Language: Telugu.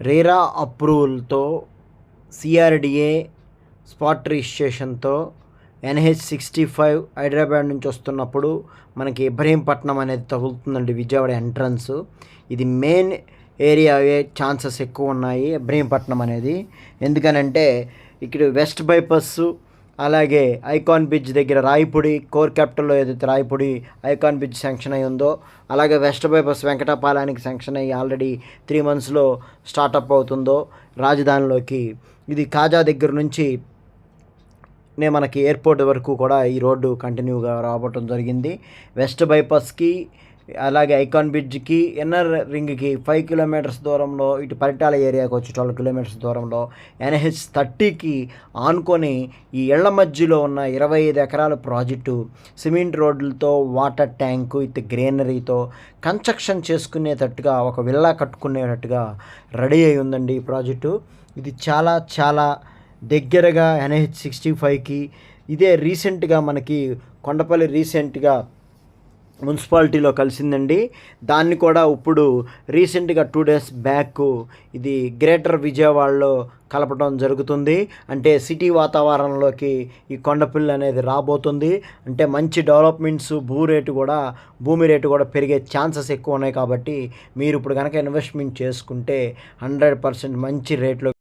రేరా అప్రూవల్తో సిఆర్డిఏ స్పాట్ రిజిస్ట్రేషన్తో ఎన్హెచ్ సిక్స్టీ ఫైవ్ హైదరాబాద్ నుంచి వస్తున్నప్పుడు మనకి ఇబ్రహీంపట్నం అనేది తగులుతుందండి విజయవాడ ఎంట్రన్స్. ఇది మెయిన్ ఏరియా ఛాన్సెస్ ఎక్కువ ఉన్నాయి ఇబ్రహీంపట్నం అనేది. ఎందుకనంటే ఇక్కడ వెస్ట్ బైపస్సు అలాగే ఐకాన్ బ్రిడ్జ్ దగ్గర రాయపూడి కోర్ క్యాపిటల్లో ఏదైతే రాయపూడి ఐకాన్ బ్రిడ్జ్ శాంక్షన్ అయి ఉందో అలాగే వెస్ట్ బైపాస్ వెంకటపాలానికి శాంక్షన్ అయ్యి ఆల్రెడీ త్రీ మంత్స్లో స్టార్టప్ అవుతుందో రాజధానిలోకి. ఇది కాజా దగ్గర నుంచి నే మనకి ఎయిర్పోర్ట్ వరకు కూడా ఈ రోడ్డు కంటిన్యూగా రావటం జరిగింది. వెస్ట్ బైపాస్కి అలాగే ఐకాన్ బ్రిడ్జ్కి ఎన్ఆర్ రింగ్కి ఫైవ్ కిలోమీటర్స్ దూరంలో ఇటు పరిటాల ఏరియాకి వచ్చి ట్వెల్వ్ కిలోమీటర్స్ దూరంలో ఎన్హెచ్ థర్టీకి ఆనుకొని ఈ ఇళ్ళ మధ్యలో ఉన్న ఇరవై ఐదు ఎకరాల ప్రాజెక్టు సిమెంట్ రోడ్లతో వాటర్ ట్యాంకు విత్ గ్రీనరీతో కన్స్ట్రక్షన్ చేసుకునేటట్టుగా ఒక విల్లా కట్టుకునేటట్టుగా రెడీ అయి ఉందండి ఈ ప్రాజెక్టు. ఇది చాలా చాలా దగ్గరగా ఎన్హెచ్ సిక్స్టీ ఫైవ్కి ఇదే రీసెంట్గా మనకి కొండపల్లి రీసెంట్గా మున్సిపాలిటీలో కలిసిందండి. దాన్ని కూడా ఇప్పుడు రీసెంట్గా టూ డేస్ బ్యాక్ ఇది గ్రేటర్ విజయవాడలో కలపడం జరుగుతుంది. అంటే సిటీ వాతావరణంలోకి ఈ కొండపిల్లి అనేది రాబోతుంది. అంటే మంచి డెవలప్మెంట్స్ భూ రేటు కూడా భూమి రేటు కూడా పెరిగే ఛాన్సెస్ ఎక్కువ ఉన్నాయి కాబట్టి మీరు ఇప్పుడు కనుక ఇన్వెస్ట్మెంట్ చేసుకుంటే హండ్రెడ్ పర్సెంట్ మంచి రేట్లో